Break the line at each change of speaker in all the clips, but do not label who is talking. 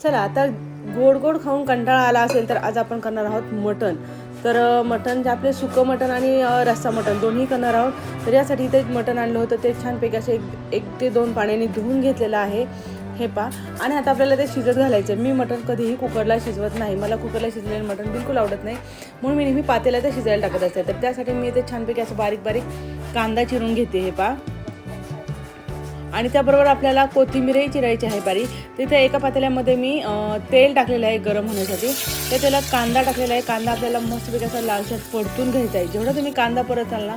चला आता गोड गोड खाऊन कंटाळा आला असेल तर आज आपण करणार आहोत मटण. तर मटण जे आपले सुकं मटण आणि रस्सा मटण दोन्ही करणार आहोत. तर यासाठी इथे मटण आणलं होतं ते छानपैकी असे एक एक ते दोन पाण्याने धुवून घेतलेलं आहे. हे पा आणि आता आपल्याला ते शिजत घालायचं आहे मी मटण कधीही कुकरला शिजवत नाही. मला कुकरला शिजलेलं मटण बिलकुल आवडत नाही. म्हणून मी नेहमी पातेला ते शिजायला टाकत असते. तर त्यासाठी मी ते छानपैकी असं बारीक बारीक कांदा चिरून घेते हे पा आणि त्याबरोबर आपल्याला कोथिंबीरही चिरायची आहे बारीक तिथे एका पातेल्यामध्ये मी तेल टाकलेलं आहे गरम होण्यासाठी. त्या तेलात कांदा टाकलेला आहे. कांदा आपल्याला मस्तपैकी असा लालशात परतून घ्यायचा आहे. जेवढा तुम्ही कांदा परताल ना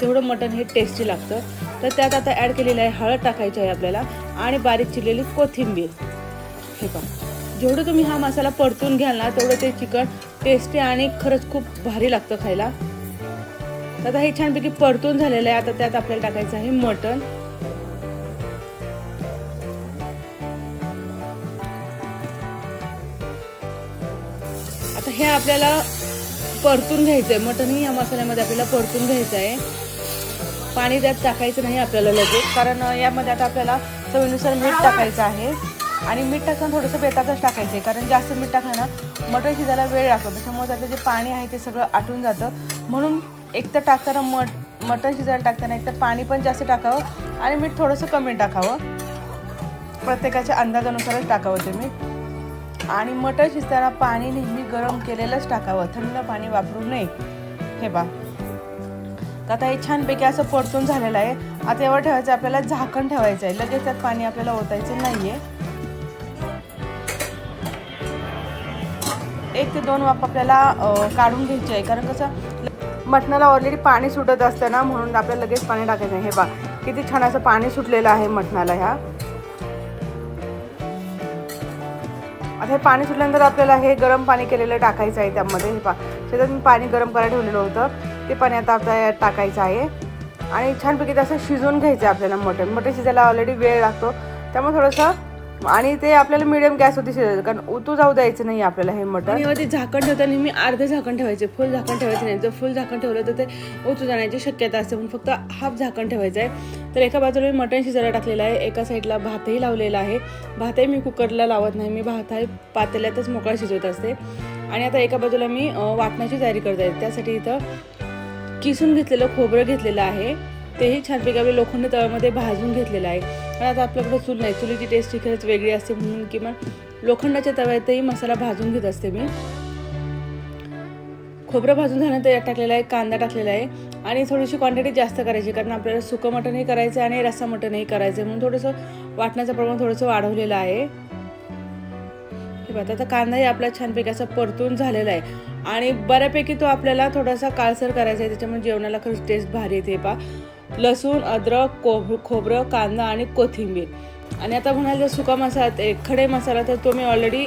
तेवढं मटण हे टेस्टी लागतं. तर त्यात आता ॲड केलेलं आहे हळद टाकायची आहे आपल्याला आणि बारीक चिरलेली कोथिंबीर. हे पहा. जेवढं तुम्ही हा मसाला परतून घ्याल ना तेवढं ते चिकन टेस्टी आणि खरंच खूप भारी लागतं खायला. तर आता हे छानपैकी परतून झालेलं आहे. आता त्यात आपल्याला टाकायचं आहे मटण. हे आपल्याला परतून घ्यायचं आहे मटणही या मसाल्यामध्ये आपल्याला परतून घ्यायचं आहे पाणी त्यात टाकायचं नाही आपल्याला लगेच कारण यामध्ये आता आपल्याला चवीनुसार मीठ टाकायचं आहे. आणि मीठ टाकताना थोडंसं बेतातच टाकायचं आहे कारण जास्त मीठ टाकलं ना मटण शिजायला वेळ लागतो. त्याच्यामुळे त्यातलं जे पाणी आहे ते सगळं आटून जातं. म्हणून एक तर टाकताना मट मटण शिजायला टाकताना एक तर पाणी पण जास्त टाकावं आणि मीठ थोडंसं कमी टाकावं. प्रत्येकाच्या अंदाजानुसारच टाकावं ते मीठ. आणि मटर शिजताना पाणी नेहमी गरम केलेलंच टाकावं. थंड पाणी वापरू नये. हे बा तर आता हे छानपैकी असं परतून झालेलं आहे. आता एवढं ठेवायचं आपल्याला झाकण ठेवायचं आहे. लगेच त्यात पाणी आपल्याला ओतायचं नाही आहे एक ते दोन वाफ आपल्याला काढून घ्यायची आहे. कारण कसं मटणाला ऑलरेडी पाणी सुटत असतं ना म्हणून आपल्याला लगेच पाणी टाकायचं आहे. हे बा किती छान असं पाणी सुटलेलं आहे मटणाला ह्या. हे पाणी सुटल्यानंतर आपल्याला हे गरम पाणी केलेलं टाकायचं आहे त्यामध्ये. हे पा त्याच्यात मी पाणी गरम करायला ठेवलेलं होतं. ते पाणी आता आपल्याला यात टाकायचं आहे. आणि छानपैकी तसं शिजवून घ्यायचं आहे आपल्याला मटण मटण शिजायला ऑलरेडी वेळ लागतो. त्यामुळे थोडंसं आणि ते आपल्याला मिडियम गॅस होती शिजायचं कारण उतू जाऊ द्यायचं नाही आपल्याला हे मटण. आणि ते झाकण ठेवताना मी अर्धे झाकण ठेवायचे फुल झाकण ठेवायचं नाही. जर फुल झाकण ठेवलं तर ते उतू जाण्याची शक्यता असते म्हणून फक्त हाफ झाकण ठेवायचं आहे. तर एका बाजूला मी मटण शिजायला टाकलेलं आहे एका साईडला भातही लावलेला आहे. भातही मी कुकरला लावत नाही मी भात आहे पातेल्यातच मोकळा शिजवत असते. आणि आता एका बाजूला मी वाटण्याची वाटणाची तयारी करत आहे. त्यासाठी इथं किसून घेतलेलं खोबरं घेतलेलं आहे. तेही छानपैकी आपल्या लोखंड तळामध्ये भाजून घेतलेलं आहे. पण आता आपल्याकडे चूल नाही. चुलीची टेस्ट ही खरंच वेगळी असते म्हणून किंवा लोखंडाच्या तव्यातही मसाला भाजून घेत असते मी. खोबरं भाजून झाल्यानंतर यात टाकलेला आहे कांदा टाकलेला आहे आणि थोडीशी क्वांटिटी जास्त करायची कारण आपल्याला सुकं मटणही करायचं आहे आणि रस्सा मटणही करायचं आहे. म्हणून थोडंसं वाटण्याचं प्रमाण थोडंसं वाढवलेलं आहे. हे बघा आता कांदाही आपला छानपैकी असा परतून झालेला आहे. आणि बऱ्यापैकी तो आपल्याला थोडासा काळसर करायचा आहे. त्याच्यामुळे जेवणाला खरंच टेस्ट भारी येते. पा लसूण अद्रक कोब खोबरं कांदा आणि कोथिंबीर. आणि आता म्हणाल जर सुका मसाला ते खडे मसाला तर तो मी ऑलरेडी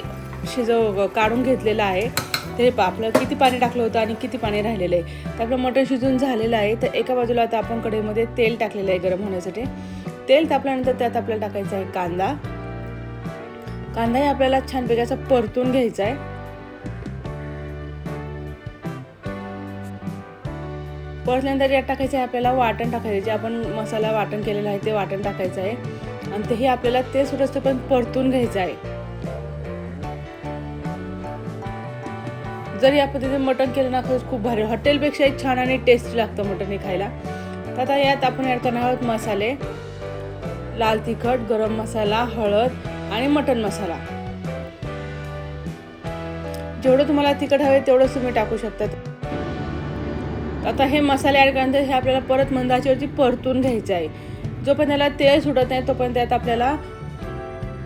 शिजव काढून घेतलेला आहे. ते आपलं किती पाणी टाकलं होतं आणि किती पाणी राहिलेलं आहे. तर आपलं मटण शिजून झालेलं आहे. तर एका बाजूला आता आपण कढईमध्ये तेल टाकलेलं आहे गरम होण्यासाठी. तेल तापल्यानंतर त्यात आपल्याला टाकायचं आहे कांदा. कांदाही आपल्याला छानपैकी असा परतून घ्यायचा आहे. पहिल्यांदा यात टाकायचं आहे आपल्याला वाटण टाकायचं जे आपण मसाला वाटण केलेलं आहे ते वाटण टाकायचं आहे. आणि तेही आपल्याला ते सुद्धा पण परतून घ्यायचं आहे. जर या पद्धतीने मटण केलं ना खरंच खूप भारी. हॉटेलपेक्षाही छान आणि टेस्टी लागतं मटण हे खायला. तर आता यात आपण ॲड करणार आहोत मसाले. लाल तिखट गरम मसाला हळद आणि मटण मसाला. जेवढं तुम्हाला तिखट हवे तेवढंच तुम्ही टाकू शकतात आता हे मसाले ॲड केल्यानंतर हे आपल्याला परत मंदाच्यावरती परतून घ्यायचं आहे. जोपर्यंत त्याला तेल सुटत नाही तोपर्यंत त्यात आपल्याला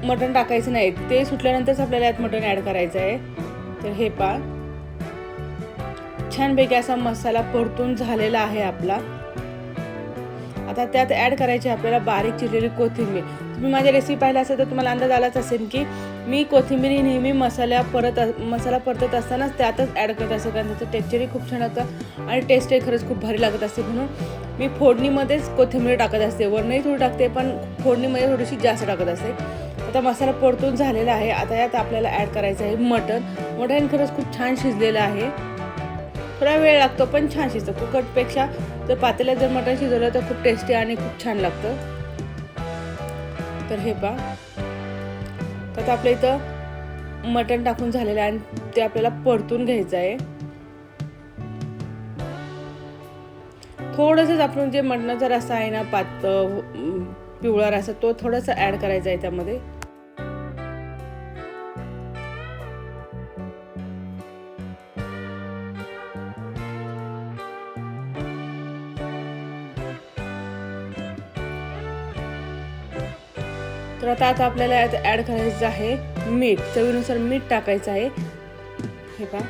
मटण टाकायचं नाही. ते सुटल्यानंतरच आपल्याला यात मटण ॲड करायचं आहे. तर हे पा छानपैकी असा मसाला परतून झालेला आहे आपला. आता त्यात ॲड करायची आपल्याला बारीक चिरलेली कोथिंबीर. तुम्ही माझ्या रेसिपी पाहिल्या असेल तर तुम्हाला अंदाज आलाच असेल की मी कोथिंबीर नेहमी मसाल्या परत मसाला परतत असतानाच त्यातच ॲड करत असते कारण त्याचं टेक्चरही खूप छान होतं आणि टेस्टही खरंच खूप भारी लागत असते म्हणून मी फोडणीमध्येच कोथिंबीर टाकत असते. वरणही थोडी टाकते पण फोडणीमध्ये थोडीशी जास्त टाकत असते. आता मसाला परतून झालेला आहे. आता यात आपल्याला ॲड करायचं आहे मटण. मटण खरंच खूप छान शिजलेलं आहे. थोडा वेळ लागतो पण छान शिजतं. कुकटपेक्षा जर पातेल्यात जर मटण शिजवलं तर खूप टेस्टी आणि खूप छान लागतं. तर हे पा तर आता आपल्या इथं मटण टाकून झालेलं आहे आणि ते आपल्याला परतून घ्यायचं आहे. थोडंसंच आपण जे मटणाचा रस्सा आहे ना पात पिवळा रस्सा तो थोडासा ॲड करायचा आहे त्यामध्ये. तर आता आता आपल्याला यात ॲड करायचं आहे मीठ. चवीनुसार मीठ टाकायचं आहे. हे पहा.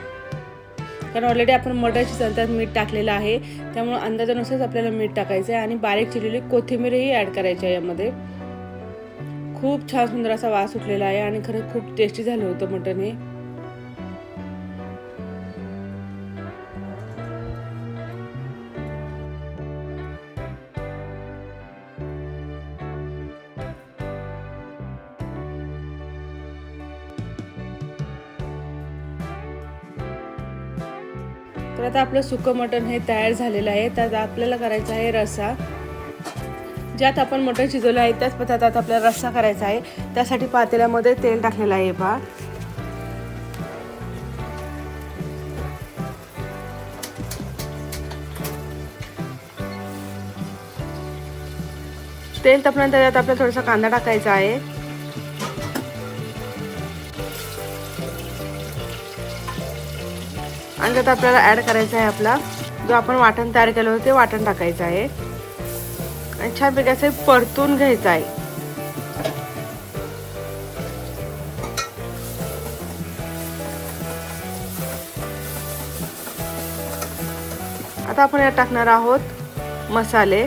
कारण ऑलरेडी आपण मटरची चालतात मीठ टाकलेलं आहे. त्यामुळं अंदाजानुसारच आपल्याला मीठ टाकायचं आहे. आणि बारीक चिरलेली कोथिंबीरही ॲड करायची आहे यामध्ये. खूप छान सुंदर असा वास सुटलेला आहे. आणि खरं खूप टेस्टी झालं होतं मटण हे. तर आता आपलं सुकं मटण हे तयार झालेलं आहे. त्यात आपल्याला करायचा आहे रस्सा. ज्यात आपण मटण शिजवलं आहे त्याच पदार्थात आपल्याला रस्सा करायचा आहे. त्यासाठी पातेल्यामध्ये तेल टाकलेलं आहे पहा. तेल तापल्यानंतर त्यात आपल्याला थोडासा कांदा टाकायचा आहे. आणि त्यात आपल्याला ॲड करायचा आहे आपला जो आपण वाटण तयार केलं होतं ते वाटण टाकायचं आहे. आणि छानपैकी असं परतून घ्यायचं आहे. आता आपण यात टाकणार आहोत मसाले.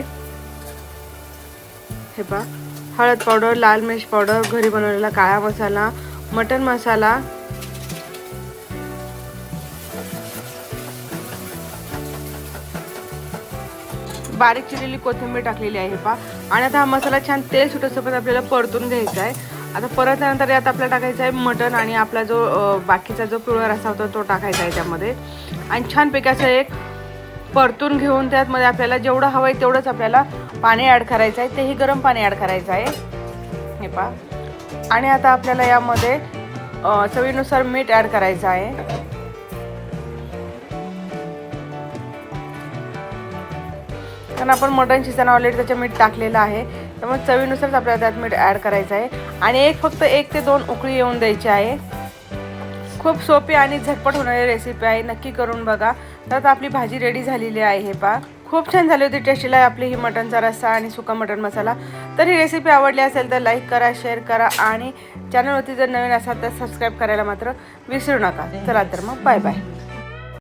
हे पहा हळद पावडर लाल मिर्च पावडर घरी बनवलेला काळा मसाला मटन मसाला बारीक चिरलेली कोथिंबीर टाकलेली आहे पा आणि आता हा मसाला छान तेल सुटासोबत आपल्याला परतून घ्यायचा आहे. आता परतल्यानंतर यात आपल्याला टाकायचं आहे मटण आणि आपला जो बाकीचा जो पिवळा रसा होता तो टाकायचा आहे त्यामध्ये. आणि छानपैकी असं एक परतून घेऊन त्यातमध्ये आपल्याला जेवढं हवं आहे तेवढंच आपल्याला पाणी ॲड करायचं आहे. तेही गरम पाणी ॲड करायचं आहे. हे पा आणि आता आपल्याला यामध्ये चवीनुसार मीठ ॲड करायचं आहे. कारण आपण मटन शिजताना ऑलरेडी त्याच्या मीठ टाकलेलं आहे. त्यामुळे चवीनुसारच आपल्याला त्यात मीठ ॲड करायचं आहे. आणि एक फक्त एक ते दोन उकळी येऊन द्यायची आहे. खूप सोपी आणि झटपट होणारी रेसिपी आहे. नक्की करून बघा. तर आपली भाजी रेडी झालेली आहे हे पा खूप छान झाली होती टेस्टीला आपली ही मटनचा रस्सा आणि सुका मटन मसाला. तर ही रेसिपी आवडली असेल तर लाईक करा शेअर करा आणि चॅनलवरती जर नवीन असाल तर सबस्क्राईब करायला मात्र विसरू नका. चला तर मग बाय बाय